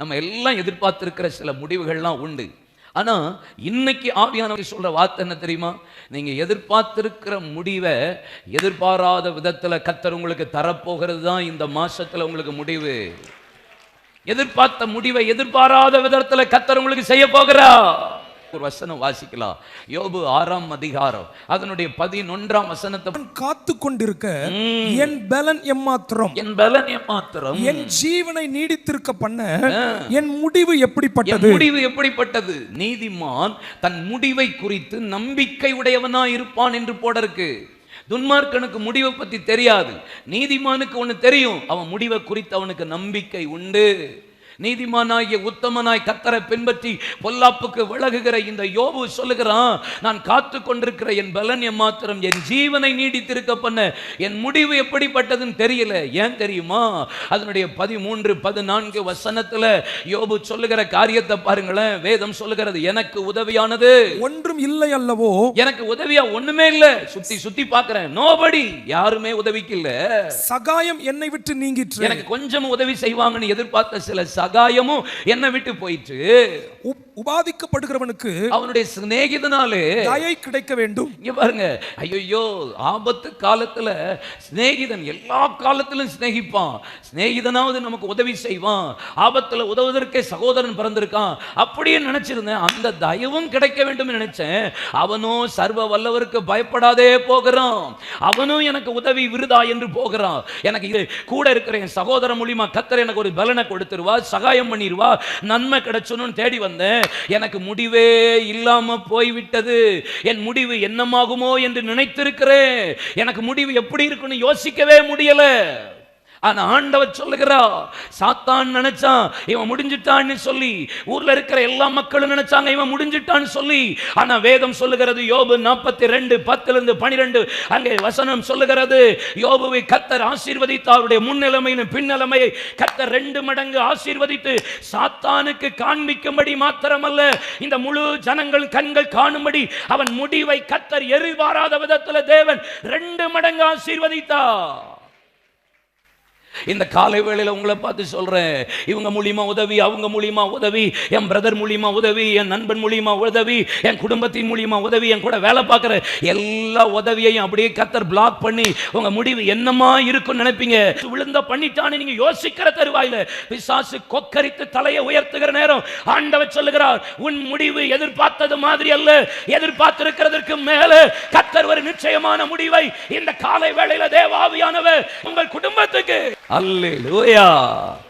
நம்ம எல்லாம் எதிர்பார்த்துருக்கிற சில முடிவுகள்லாம் உண்டு. ஆனால் இன்னைக்கு ஆவியானவர் சொல்கிற வார்த்தை என்ன தெரியுமா? நீங்கள் எதிர்பார்த்துருக்கிற முடிவை எதிர்பாராத விதத்தில் கத்தர் உங்களுக்கு தரப்போகிறது தான் இந்த மாதத்தில் உங்களுக்கு முடிவு. எதிர்பார்த்த முடிவை எதிர்பாராத விதத்தில் கத்தர் உங்களுக்கு செய்ய போகிறா ஒரு வசனம் வாசிக்கலாம். யோபு ஆறாம் அதிகாரம். அதனுடைய பதினொன்றாம் வசனத்தை காத்து கொண்டிருக்க என் பலன் எம்மாத்திரம். என் பலன் மாத்திரம் என் ஜீவனை நீடித்திருக்க பண்ண என் முடிவு எப்படிப்பட்டது? முடிவு எப்படிப்பட்டது? நீதிமான் தன் முடிவை குறித்து நம்பிக்கை உடையவனா இருப்பான் என்று போட இருக்கு துன்மார்க்கனுக்கு முடிவை பத்தி தெரியாது. நீதிமானுக்கு ஒண்ணு தெரியும். அவன் முடிவை குறித்து அவனுக்கு நம்பிக்கை உண்டு. நீதிமானாகிய உத்தமனாய் கத்தரை பின்பற்றி பொல்லாப்புக்கு விலகுகிற இந்த யோபு சொல்லுகிறான் நான் காத்து கொண்டிருக்கிற என் பலன் எம்மாத்திரம் என் ஜீவனை நீடித்திருக்க பண்ண என் முடிவு எப்படிப்பட்டதுன்னு தெரியல. ஏன் தெரியுமா? அதனுடைய பதிமூன்று பதினான்கு வசனத்துல யோபு சொல்லுகிற காரியத்தை பாருங்களேன். வேதம் சொல்லுகிறது எனக்கு உதவியானது. ஒன்றும் இல்லை அல்லவோ? எனக்கு உதவியா? ஒண்ணுமே இல்ல. சுத்தி சுத்தி பார்க்கிறேன். நோபடி யாருமே உதவிக்கு இல்ல. சகாயம் என்னை விட்டு நீங்கிற்று. எனக்கு கொஞ்சம் உதவி செய்வாங்கன்னு எதிர்பார்த்த சில சகாயமும் என்னை விட்டு போயிட்டு உபாதிக்கப்படுகிறவனுக்கு அவனுடைய சிநேகிதனாலே தயை கிடைக்க வேண்டும். இங்க பாருங்க. ஐயோ ஆபத்து காலத்துல சிநேகிதன் எல்லா காலத்திலும் சிநேகிப்பான். சிநேகிதனாவது நமக்கு உதவி செய்வான். ஆபத்துல உதவுவதற்கே சகோதரன் பிறந்திருக்கான். அப்படியே நினைச்சிருந்தேன். அந்த தயவும் கிடைக்க வேண்டும் நினைச்சேன். அவனும் சர்வ வல்லவருக்கு பயப்படாதே போகிறான். அவனும் எனக்கு உதவி விருதா என்று போகிறான். எனக்கு இது கூட இருக்கிற என் சகோதரன் மூலியமா கத்தர் எனக்கு ஒரு பலனை கொடுத்துருவா சகாயம் பண்ணிடுவா நன்மை கிடைச்சணும்னு தேடி வந்தேன். எனக்கு முடிவே இல்லாம போய்விட்டது. என் முடிவு என்னமாகுமோ என்று நினைத்திருக்கிறேன். எனக்கு முடிவு எப்படி இருக்குன்னு யோசிக்கவே முடியலை. ஆனா ஆண்டவர் சொல்லுகிறா சாத்தான் நினைச்சான் இவன் முடிஞ்சிட்டான்னு சொல்லி ஊர்ல இருக்கிற எல்லா மக்களும் நினைச்சாங்க இவன் முடிஞ்சிட்டான்னு சொல்லி. ஆனா வேதம் சொல்லுகிறது யோபு நாற்பத்தி ரெண்டு பத்துல இருந்து பனிரெண்டு அங்கே வசனம் சொல்லுகிறது யோபுவை கத்தர் ஆசீர்வதித்து அவருடைய முன்னிலைமையிலும் பின்னிலைமையை கத்தர் ரெண்டு மடங்கு ஆசீர்வதித்து சாத்தானுக்கு காண்பிக்கும்படி மாத்திரமல்ல இந்த முழு ஜனங்கள் கண்கள் காணும்படி அவன் முடிவை கத்தர் எரிவாராத விதத்துல தேவன் ரெண்டு மடங்கு ஆசீர்வதித்தா இந்த காலை வேளையில் உங்களை பார்த்து சொல்றேன். இவங்க மூலியமா உதவி அவங்க மூலியமா உதவி என் பிரதர் மூலியமா உதவி என் நண்பன் மூலியமா உதவி என் குடும்பத்தின் மூலியமா உதவி என் கூட வேலை பார்க்குற எல்லா உதவியையும் அப்படியே கத்தர் பிளாக் பண்ணி உங்க முடிவு என்னமா இருக்கும்னு நினைப்பீங்க? விழுந்த பண்ணிட்டான்னு நீங்க யோசிக்கிற தருவாயில பிசாசு கொக்கரித்து தலையை உயர்த்துகிற நேரம் ஆண்டவர் சொல்லுகிறார் உன் முடிவு எதிர்பார்த்தது மாதிரி அல்ல எதிர்பார்த்திருக்கிறதற்கு மேல கத்தர் ஒரு நிச்சயமான முடிவை இந்த காலை வேளையில தேவாவியானவர் உங்கள் குடும்பத்துக்கு 할렐루야.